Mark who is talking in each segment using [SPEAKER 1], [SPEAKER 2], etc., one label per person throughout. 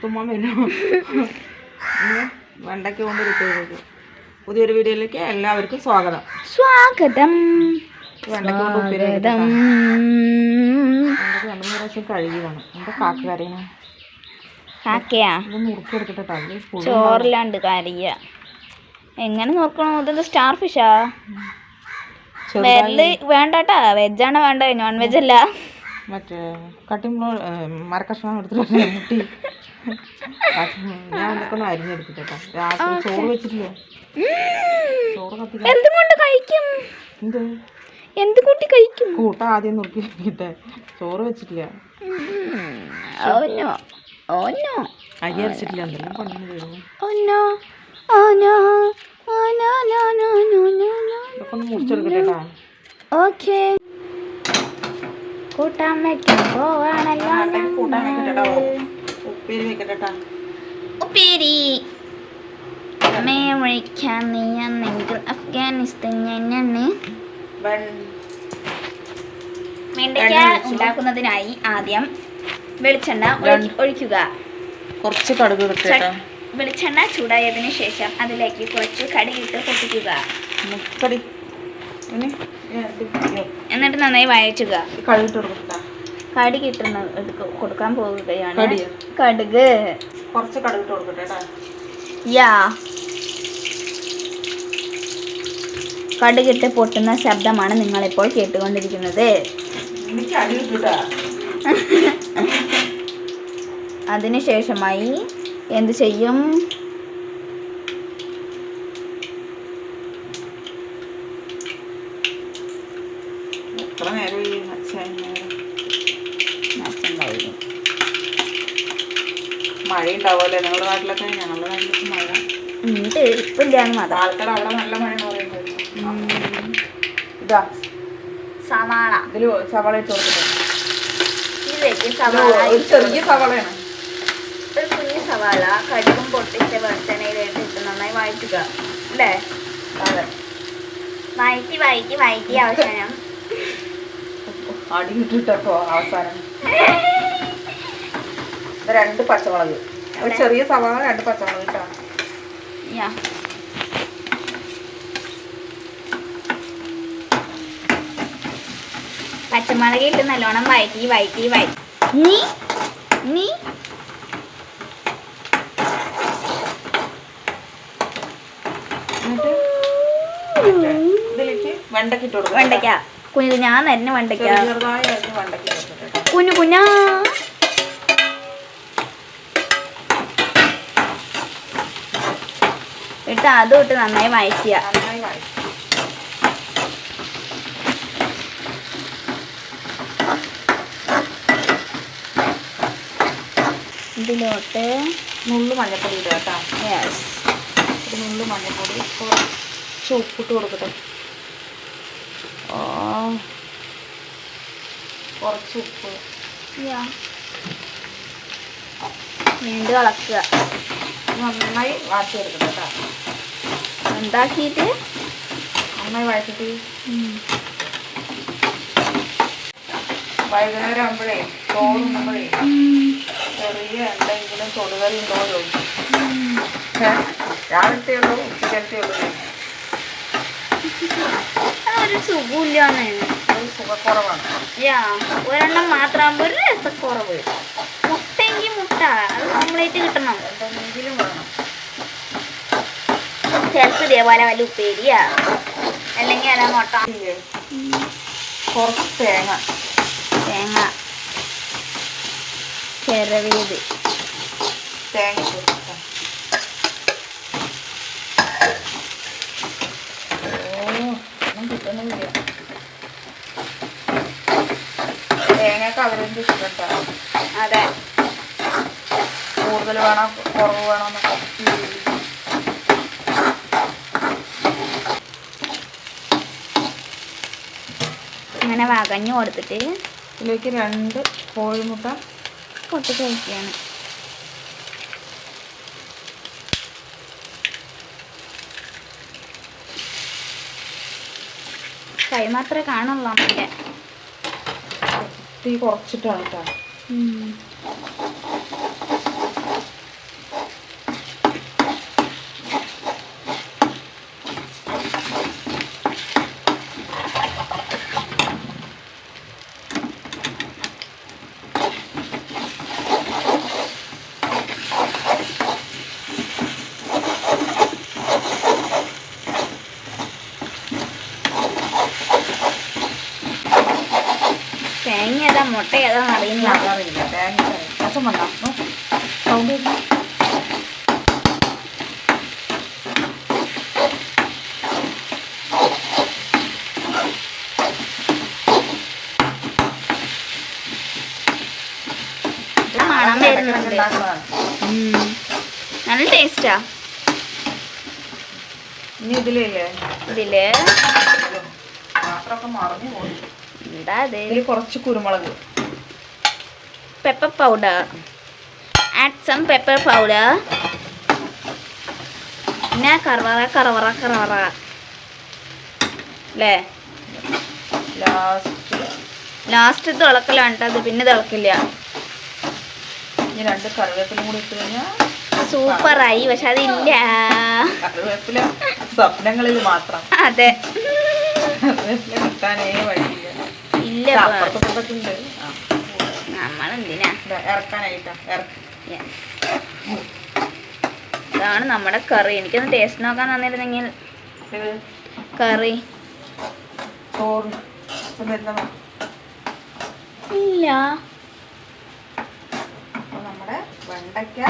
[SPEAKER 1] തുമ്മാൻ വരും വെണ്ടയ്ക്ക് കൊണ്ട് കിട്ടിയത് പുതിയൊരു വീഡിയോയിലേക്ക് എല്ലാവർക്കും സ്വാഗതം.
[SPEAKER 2] സ്വാഗതം.
[SPEAKER 1] വെണ്ടയ്ക്ക കൊണ്ട് ഉപ്പേരി
[SPEAKER 2] സ്വാഗതം.
[SPEAKER 1] വെണ്ടയ്ക്ക രണ്ട് മൂന്ന് പ്രാവശ്യം കഴുകിയതാണ്. എന്താ കാക്ക കരയണ
[SPEAKER 2] കാക്കയാ
[SPEAKER 1] പുഴു
[SPEAKER 2] ചോറിലാണ്ട് കരിയ. എങ്ങനെ നോക്കണം? ഇതെന്താ സ്റ്റാർ ഫിഷാ വെല്ല് വേണ്ടട്ടാ. വെജാണ് വേണ്ട? നോൺ വെജ് അല്ല
[SPEAKER 1] മറ്റേ കട്ടിമ്പോ മരക്കഷ്ണം എടുത്തിട്ട് മുട്ടി. ഞാൻ അതൊക്കെ ഒന്ന് അരിഞ്ഞെടുക്കട്ടെ രാത്രി ചോറ് വെച്ചിട്ടില്ലേ? ചോറ്
[SPEAKER 2] കഴിക്കും?
[SPEAKER 1] എന്ത്?
[SPEAKER 2] എന്ത് കൂട്ടി കഴിക്കും?
[SPEAKER 1] കൂട്ട ആദ്യം വെക്കട്ടെ. ചോറ് വെച്ചിട്ടില്ല. അരി അരച്ചിട്ടില്ല. എന്തെല്ലാം മുറിച്ചെടുക്കട്ടെ
[SPEAKER 2] ഓക്കേ. കൂട്ടാൻ വെക്കാൻ പോവാണല്ലോ
[SPEAKER 1] ഉപ്പേരി അമ്മയെ
[SPEAKER 2] വിളിക്കാൻ നീ എന്നെങ്കിൽ അഫ്ഗാനിസ്ഥാൻ ഞാനാണ്. വെണ്ടയ്ക്ക ഉണ്ടാക്കുന്നതിനായി ആദ്യം വെളിച്ചെണ്ണ ഒഴിക്കുക.
[SPEAKER 1] കുറച്ച് കടുക്
[SPEAKER 2] വെളിച്ചെണ്ണ ചൂടായതിനു ശേഷം അതിലേക്ക് കുറച്ച് കടുകിട്ട് പൊട്ടിക്കുക. എന്നിട്ട് നന്നായി വഴറ്റുക.
[SPEAKER 1] കടി കിട്ടുന്ന
[SPEAKER 2] കടുക് കൊടുക്കാൻ പോവുകയാണ്? കടുക്.
[SPEAKER 1] കുറച്ച് കൊടുക്കട്ടെ കേട്ടാ
[SPEAKER 2] യാ. കടുകിട്ട് പൊട്ടുന്ന ശബ്ദമാണ് നിങ്ങളിപ്പോൾ കേട്ടുകൊണ്ടിരിക്കുന്നത്. അതിനുശേഷമായി എന്ത് ചെയ്യും
[SPEAKER 1] എത്ര നേരം ഈ അച്ഛൻ മഴ ഉണ്ടാവുമല്ലേ നിങ്ങളുടെ നാട്ടിലൊക്കെ ഞങ്ങളുടെ നാട്ടിലൊക്കെ മഴ.
[SPEAKER 2] ഉണ്ട്
[SPEAKER 1] ആൾക്കാർ അവിടെ നല്ല മഴ പറയുന്നത് ഇതാ.
[SPEAKER 2] സവാള.
[SPEAKER 1] ഇതിൽ സവാള ഇട്ട്
[SPEAKER 2] സവാള
[SPEAKER 1] ഒരു ചെറിയ സവാളയാണ്.
[SPEAKER 2] ഒരു കുഞ്ഞു സവാള കടുകും പൊട്ടിച്ച വെളിച്ചെണ്ണയിലേക്ക് ഇട്ട് നന്നായി വഴറ്റുക. അല്ലേ?
[SPEAKER 1] അതെ.
[SPEAKER 2] വഴറ്റി വഴറ്റി വഴറ്റി അവസാനം.
[SPEAKER 1] അടി കിട്ടിട്ടോ അവസാനം. രണ്ട് പച്ചമുളക്. ഒരു ചെറിയ സവാള രണ്ട് പച്ചമുളക് ഇട്ടാ
[SPEAKER 2] പച്ചമുളക് ഇട്ട് നല്ലോണം വഴറ്റി വഴറ്റി വഴറ്റി. നീ? നീ?
[SPEAKER 1] വെണ്ടയ്ക്ക
[SPEAKER 2] കുഞ്ഞു ഞാൻ തന്നെ വെണ്ടയ്ക്ക.
[SPEAKER 1] കേട്ടോ.
[SPEAKER 2] കുഞ്ഞു കുഞ്ഞാ. ഇട്ട് അതും ഇട്ട് നന്നായി വഴറ്റിയ
[SPEAKER 1] നന്നായി വഴറ്റി
[SPEAKER 2] ഇതിലോട്ട്
[SPEAKER 1] നുള്ളു മഞ്ഞപ്പൊടി ഇടുക കേട്ടോ.
[SPEAKER 2] യെസ്
[SPEAKER 1] ഒരു നുള്ളു മഞ്ഞപ്പൊടി കുറച്ച് ഉപ്പിട്ട് കൊടുക്കട്ടെ.
[SPEAKER 2] ഓ.
[SPEAKER 1] കുറച്ച് ഉപ്പ്.
[SPEAKER 2] വീണ്ടും ഇളക്കുക.
[SPEAKER 1] നന്നായി വാട്ടിയെടുക്കട്ടെ കേട്ടോ.
[SPEAKER 2] ഉണ്ടാക്കിയിട്ട്
[SPEAKER 1] നന്നായി വഴറ്റിട്ട് വൈകുന്നേരം ആകുമ്പോഴേ ചോറുണ്ണുമ്പോഴേ ചെറിയ എന്തെങ്കിലും തൊടുകറി ഉണ്ടോ ചോദിക്കും? രാവിലത്തെ ഉള്ളൂ? ഉച്ചക്കലത്തെ ഉള്ളൂ
[SPEAKER 2] ഒരു സുഖമില്ലാന്ന്
[SPEAKER 1] ഒരു സുഖക്കുറവാണ്.
[SPEAKER 2] യാ ഒരെണ്ണം മാത്രമാകുമ്പോൾ ഒരു രസക്കുറവ്. മുട്ടെങ്കിൽ മുട്ട. അത് കംപ്ലീറ്റ് കിട്ടണം
[SPEAKER 1] എന്തെങ്കിലും വേണം
[SPEAKER 2] ചിലപ്പോൾ ഇതേപോലെ വല്ല ഉപ്പേരിയാ? അല്ലെങ്കിൽ അല്ല മുട്ട?
[SPEAKER 1] കുറച്ച് തേങ്ങ.
[SPEAKER 2] തേങ്ങ. ചിരവിയത്
[SPEAKER 1] തേങ്ങ തേങ്ങയൊക്കെ അവരെന്ത് ഇഷ്ടപ്പെട്ടാ
[SPEAKER 2] അതെ.
[SPEAKER 1] കൂടുതൽ വേണം കുറവ് വേണം എന്നൊക്കെ.
[SPEAKER 2] അങ്ങനെ വകഞ്ഞു കൊടുത്തിട്ട്
[SPEAKER 1] ഇതിലേക്ക് രണ്ട് കോഴിമുട്ട
[SPEAKER 2] പൊട്ടിച്ച് വയ്ക്കുകയാണ് കൈ മാത്രമേ കാണുള്ളൂ നമുക്ക്
[SPEAKER 1] തീ കുറച്ചിട്ടാണ് കേട്ടോ
[SPEAKER 2] മുട്ട ഏതാണെന്ന് അറിയില്ല
[SPEAKER 1] അറിയില്ല തേങ്ങ രസം വന്നാ സൗണ്ട്
[SPEAKER 2] മണം വരുന്നുണ്ട്. നല്ല ടേസ്റ്റാ
[SPEAKER 1] ഇനി ഇതിലില്ലേ ഇതിൽ
[SPEAKER 2] എന്താ ഇത്
[SPEAKER 1] കുറച്ച് കുരുമുളക്
[SPEAKER 2] pepper powder add some pepper powder പിന്നെ കറവറ കറവറ കറവറ. അല്ലേ
[SPEAKER 1] ലാസ്റ്റ്
[SPEAKER 2] ലാസ്റ്റ് തിളക്കലാണ് ട്ടോ അത് പിന്നെ തിളക്കില്ല.
[SPEAKER 1] രണ്ട് കറിവേപ്പിലും കൂടി ഇട്ട് കഴിഞ്ഞാൽ
[SPEAKER 2] സൂപ്പറായി പക്ഷെ അതില്ല.
[SPEAKER 1] കറിവേപ്പില സ്വപ്നങ്ങളിൽ മാത്രം.
[SPEAKER 2] അതെ.
[SPEAKER 1] കിട്ടാനേ വഴിയില്ല.
[SPEAKER 2] ഇല്ല
[SPEAKER 1] ഇത്
[SPEAKER 2] ഇപ്പൊ.
[SPEAKER 1] അപ്പുറത്തും ഇപ്പുറത്തും ഉണ്ട് ആ.
[SPEAKER 2] നമ്മളെന്തിനാ
[SPEAKER 1] ഇതാ, ഇറക്കാനായിട്ടാ.
[SPEAKER 2] ഇതാണ് നമ്മുടെ കറി. എനിക്കൊന്ന് ടേസ്റ്റ് നോക്കാൻ തന്നിരുന്നെങ്കിൽ കറി. ഇല്ല.
[SPEAKER 1] നമ്മുടെ വെണ്ടയ്ക്ക.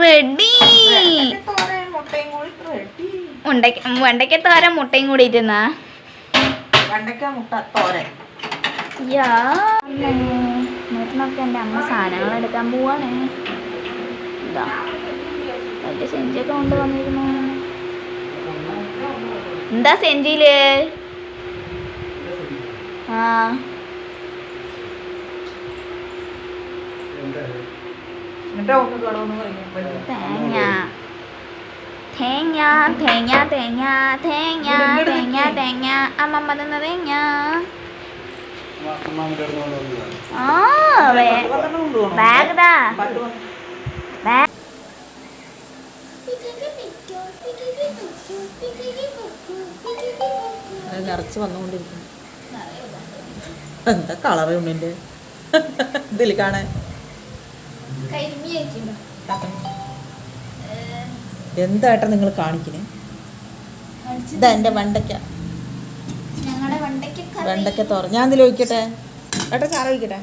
[SPEAKER 2] റെഡി
[SPEAKER 1] വെണ്ടയ്ക്ക തോരൻ മുട്ടയും കൂടി. റെഡി
[SPEAKER 2] ഉണ്ടയ്ക്ക വെണ്ടയ്ക്ക തോരൻ മുട്ടയും കൂടി ഇരുന്നാ
[SPEAKER 1] വെണ്ടയ്ക്ക മുട്ട തോരൻ.
[SPEAKER 2] യാ. നേരനൊക്കെ എന്റെ അമ്മ സാധനങ്ങൾ എടുക്കാൻ പോവാണ്. ഇതാ. വലിയ സെഞ്ചിയൊക്കെ കൊണ്ട് വന്നിരുന്നു. എന്താ സെഞ്ചിയിൽ? ആ. തേങ്ങ. തേങ്ങ തേങ്ങ തേങ്ങ തേങ്ങ തേങ്ങ തേങ്ങ. അമ്മമ്മ തന്ന തേങ്ങ.
[SPEAKER 1] നിറച്ച് വന്നുകൊണ്ടിരിക്കുന്നു. എന്താ കളറ് ഉണ്ണിന്റെ ഇതിൽ കാണാൻ. എന്തായിട്ടാ നിങ്ങൾ കാണിക്കണേ? ഇതാ എന്റെ വെണ്ടയ്ക്ക.
[SPEAKER 2] വണ്ടയ്ക്ക്
[SPEAKER 1] തോറ ഞാൻ എന്തിലും ഒഴിക്കട്ടെ? ഏട്ടാ ചാറ് ഒഴിക്കട്ടെ?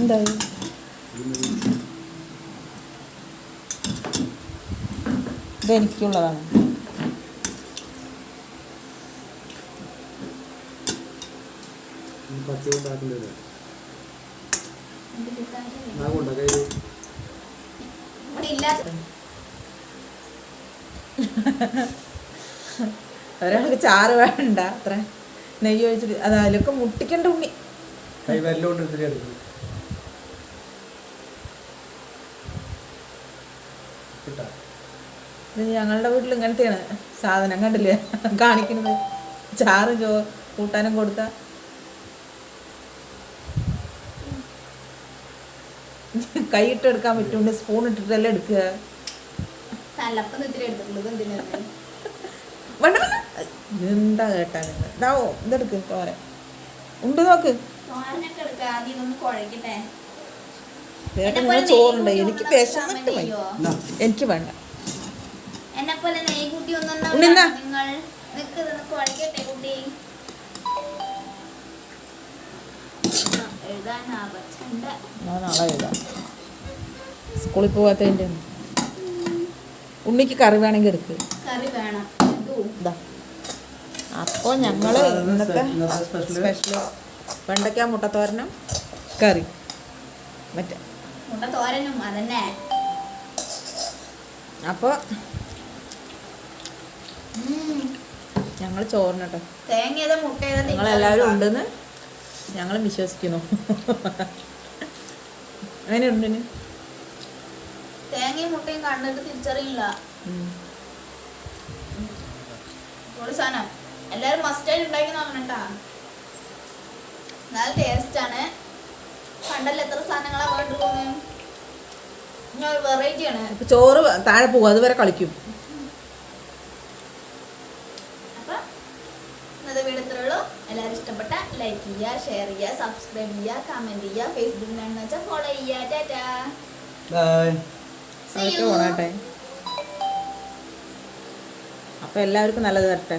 [SPEAKER 1] എന്താ? ഇത്? ഇത് എനിക്കുള്ളതാണ് ഒരാൾക്ക് ചാറ് വേണ്ട അത്ര. നെയ്യ് ഒഴിച്ചിട്ട് അത് അതിലൊക്കെ മുട്ടിക്കണ്ട ഉണ്ണി.
[SPEAKER 3] ഇത്തിരി
[SPEAKER 1] ഇത് ഞങ്ങളുടെ വീട്ടിൽ ഇങ്ങനത്തെയാണ് സാധനം കണ്ടില്ലേ? കാണിക്കുന്നത്. ചാറ് ചോ കൂട്ടാനും കൊടുത്ത. കൈ ഇട്ട് എടുക്കാൻ പറ്റുണ്ട് സ്പൂൺ ഇട്ടിട്ടല്ലേ എടുക്കുക. വേണ്ട വേണ്ട. എന്താ കേട്ടാ നിങ്ങൾ? ഇതാവോ ഇതെടുക്ക് തോരെ ഉണ്ട് നോക്ക്. ചേട്ടൻ ചോറുണ്ട്. എനിക്ക് വിശന്നിട്ട്. എനിക്ക് വേണ്ട. നാളെ എഴുതാം. സ്കൂളിൽ പോകാത്തതിന്റെ ഉണ്ണിക്ക് കറി വേണമെങ്കിൽ എടുക്ക്.
[SPEAKER 2] കറി വേണം. ഇതൂ.
[SPEAKER 1] അപ്പോൾ ഞങ്ങൾ ഇന്നത്തെ. സ്പെഷ്യൽ വെണ്ടയ്ക്ക മുട്ടത്തോരനും കറി. മറ്റേ.
[SPEAKER 2] മുട്ടത്തോരനും അതന്നെ.
[SPEAKER 1] അപ്പോൾ ഞങ്ങൾ ചോറിനട്ടോ.
[SPEAKER 2] തേങ്ങ മുട്ട നിങ്ങൾ
[SPEAKER 1] നിങ്ങളെല്ലാവരും ഉണ്ടെന്ന് ഞങ്ങൾ വിശ്വസിക്കുന്നു. അങ്ങനെ ഉണ്ട്
[SPEAKER 2] തേങ്ങയും മുട്ടയും കണ്ടിട്ട് തിരിച്ചറിയില്ല. സാധനം. എല്ലാവരും മസ്റ്റായിട്ട് ഉണ്ടാക്കി നോക്കണട്ടാ നല്ല ടേസ്റ്റ് ആണ്. പണ്ടല്ല എത്ര സാധനങ്ങളാ പോയിട്ട് പോകുന്നത് വെറൈറ്റി ആണ്.
[SPEAKER 1] ചോറ് താഴെ പോകും അതുവരെ കളിക്കും.
[SPEAKER 2] അപ്പൊ ഇന്നത്തെ വീഡിയോ ഇത്രേ ഉള്ളൂ. എല്ലാവരും ഇഷ്ടപ്പെട്ട ലൈക്ക് ചെയ്യുക ഷെയർ ചെയ്യുക സബ്സ്ക്രൈബ് ചെയ്യുക കമന്റ് ചെയ്യുക ഫേസ്ബുക്കിലാണെന്ന് വെച്ചാൽ ഫോളോ ചെയ്യുക. ടാറ്റാ.
[SPEAKER 3] ബൈ.
[SPEAKER 1] പോണട്ടെ അപ്പൊ എല്ലാവർക്കും നല്ലത് തരട്ടെ